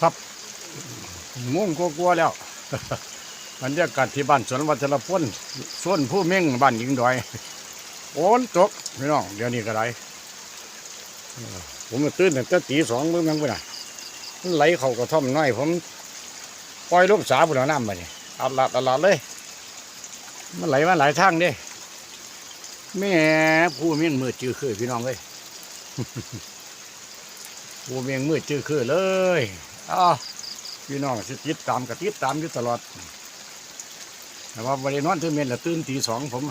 ครับมุ่งกลัวแล้วบรรยากาศที่บ้านสวนวัชรพลส่วนผู้เม่งบ้านหญิงดอย โอนตกพี่น้องเดี๋ยวนี้ก็ไรผมมาตื่นแต่ตีสองมื้อยังไปน่ะมันไหลเข้ากระท่อมน้อยผมปล่อยลูกสาวพุ่นเอาน้ำมาเนี่ยอัดลาดอัดลาดเลย มันไหลมาหลายทางเด้แม่ผู้เม่งมือจื้อคือพี่น้องเลยผู้เม่งมือจื้อคือเลย อ้าวพี่น้องสิติดตามกับติดตามอยู่ตลอด แต่ว่าวันนี้นอนตื่นเมนล้วตื่นตีสองผม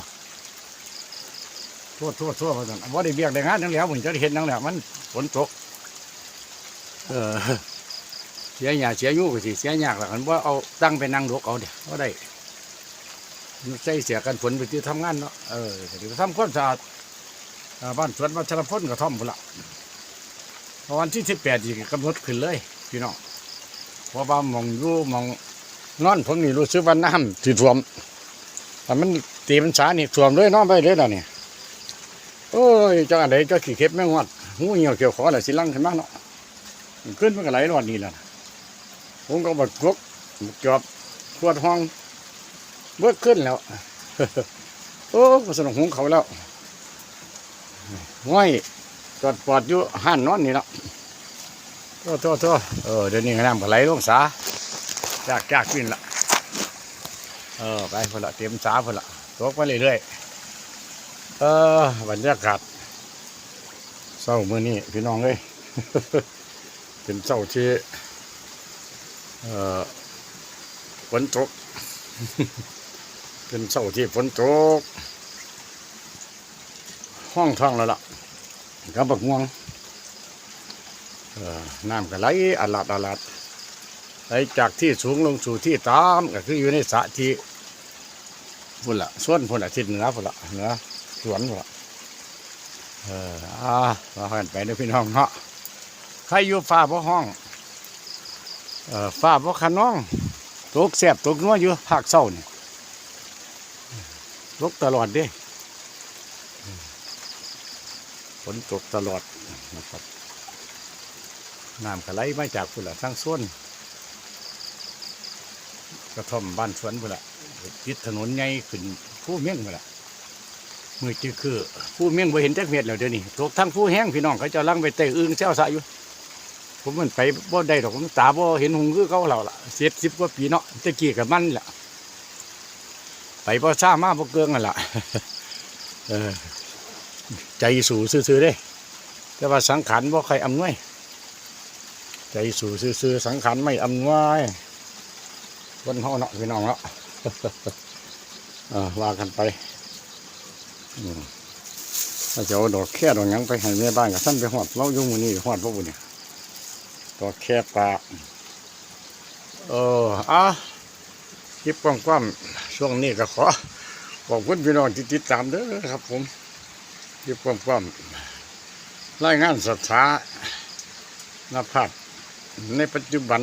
โทษโทษโทษพระท่านว่าได้เบียกได้งานนั่งแล้วผมจะเห็นนั่งแล้วมันฝนตก เออเสียหยาเสียยุ่ก็สิเสียยากแล้วกันว่าเอาตั้งไปนั่งดกเอาเดี๋ยวก็ได้ใส่เสียกันฝนไปที่ทำงานเนาะเออก็ดีทำความสะอาดบ้านสวนวัชรพลกระท่อมพุ่นละเพราะวันที่สิบแปดอีกกำหนดขึ้นเลย พี่น้องเพราะว่ามองยู่มองนอนผมนี่รู้สึกว่าน้ำที่ท่วมแต่มันตีมันสานี่ท่วมเลยนอนไปเลยแล้วเนี่ยโอ้ยจังอะไรก็ขี้เข็บแม่งวัดหูเหี่ยวเกี่ยวขออะไรสิลังขึ้นมาเนาะขึ้นมันก็ไหลรอดนี่แหละผมก็บัดกกจอบขวดห้องเบิดขึ้นแล้วโอ้ก็สนุกหงเขาแล้วห้อยจอดปอดอยู่ห้านนอนนี่และ โทษโทษโทษเออเดี๋ยวนี้น้ำก็ไหลลงสาจากจากขึ้นละเออไปพนละเตรียมสาพนละตกไปเรื่อยๆเออบรรยากาศเศร้ามื่อนี้พี่น้องเลยเป็นเศร้าที่เอ่อฝนตกเป็นเศร้าที่ฝนตกห้องท้องแล้วล่ะกับบักม่วง น้ำก็ไหลอาลาดอาลาดไหลจากที่สูงลงสู่ที่ต่ำก็คืออยู่ในสระที่พุ่นละส่วนพุ่นละทิศเหนือพุ่นละเหนือสวนพุ่นละเอออ่ามากันไปด้อพี่น้องเนาะใครอยู่ฟ้าบ่ห้องเอ่อฟ้าบ่ขนองตกแสบตกนัวอยู่ภาคเศร้านี่ตกตลอดเด้ฝนตกตลอดนะครับ น้ำก็ไหลมาจากพุ่นละทั้งส่วนกระท่อมบ้านสวนพุ่นละติดถนนใหญ่ขึ้นผู้เมี่ยงพุ่นละมือจือคือผู้เมี่ยงบ่เห็นจักเม็ดแล้วเดี๋ยวนี้ตกทั้งผู้แห้งพี่น้องเขาจะลังไปเตะอึงเจ้าสะอยู่ ผมมันไปบ่ได้ดอกผมตาบ่เห็นหงคือเขาเราล่ะเจ็ดสิบกว่าปีเนาะตะกี้กับมันแหละไปบ่ซ่ามาบ่เกิงนั่นล่ะใจสู่ซื่อๆเด้ แต่ว่าสังขารบ่ใครอำนวย ใจสู่ซื่อสังขารไม่อำนวยคนเขาเนาะพี่น้องเนาะว่ากันไปอืมถ้าจะเอาดอกแค่ดอกยังไปให้แม่บ้านกับท่านไปหอดเราอยู่มือนี้หอดพวกบุญเนี่ยดอกแค่ปลาเอออะคลิปกว้างๆช่วงนี้ก็ขอขอบคุณพี่น้องที่ติดตามเด้อครับ ผมคลิปกว้างๆรายงานสถานภาพ ในปัจจุบัน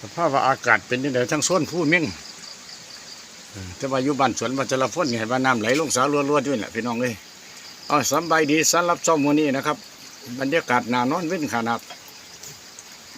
สภาพอากาศเป็นยังไงทั้งส้นผู้เม่งเออแต่ว่าอยู่บ้านสวนบัจรพนเนี่ยว่าน้ำไหลลงสาลัวๆด้วยแหละพี่น้องเลยอ๋อสบายดีสำหรับช่องมือนี้นะครับ บรรยากาศหนานอนวิ่นขนาด